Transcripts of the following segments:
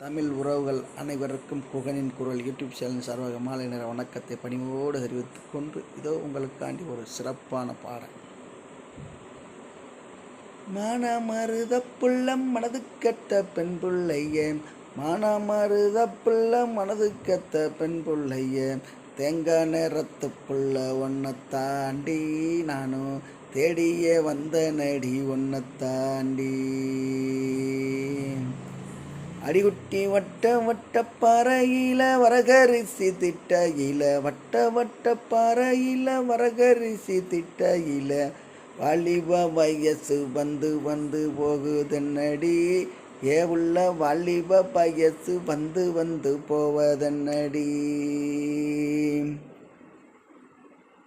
தமிழ் உறவுகள் அனைவருக்கும் குகனின் குரல் யூடியூப் சேனல் சார்பாக மாலை நேர வணக்கத்தை பணிவோடு தெரிவித்துக் கொண்டு இதோ உங்களுக்காண்டி ஒரு சிறப்பான பாடல். மானமருத புள்ளம் மனது கெட்ட பெண் புள்ளையே மானமருத புள்ள மனது கெத்த பெண் புள்ளையே தேங்காய் நேரத்து புள்ள ஒன்றை தாண்டி நானும் தேடியே வந்த நடி ஒன்றை தாண்டி அடிகுட்டி வட்ட வட்ட பறையில வரகரிசி திட்டையில வட்ட வட்ட பறையில வரகரிசி திட்டையில. வாலிப வயசு வந்து வந்து போகுதன்னடி? ஏ உள்ள வாலிப வயசு வந்து வந்து போவதன்னடி?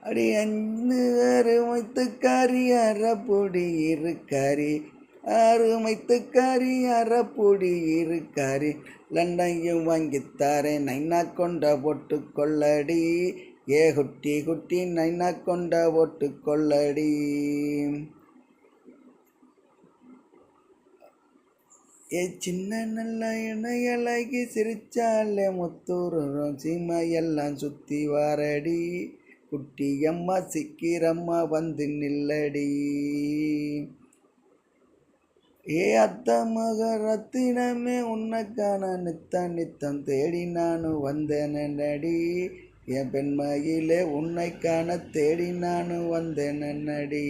அடி அஞ்சு அருமைத்துக்காரி அறப்பொடி இருக்காரி அருமைத்துக்காரி அறப்பொடி இருக்காரி லண்டையும் வாங்கித்தாரே நைனா கொண்ட போட்டு கொள்ளடி. ஏ குட்டி குட்டி நைனா கொண்ட போட்டு கொள்ளடி. ஏ சின்ன நல்ல இணையழகி சிரிச்சாலே முத்தூரும் சீமையெல்லாம் சுத்தி வாரடி. குட்டி அம்மா சிக்கிரம்மா வந்து நில்லடி. ஏ அத்த மக ரத்தினமே உன்னைக்கான நித்தம் நித்தம் தேடி நானும் நடி என் பெண்மயிலே உன்னைக்கான தேடி நானும் நடி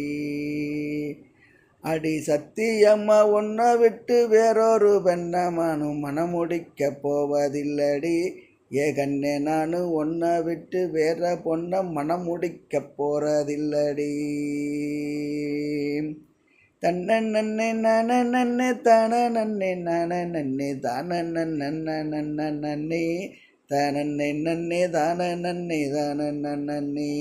அடி சத்தியம்மா உன்னை விட்டு வேறொரு பெண்ணமானும் மனமுடிக்க போவதில்லடி. ஏ கண்ணே நானும் உன்னை விட்டு வேற பொண்ணை மனமுடிக்க போகிறதில்லடி தன்ன நன்னே நான நன்னே தான நன்னே நான நன்னே தான நன்ன நன்னே தானே நன்னே தான நன்னே தான நன்னே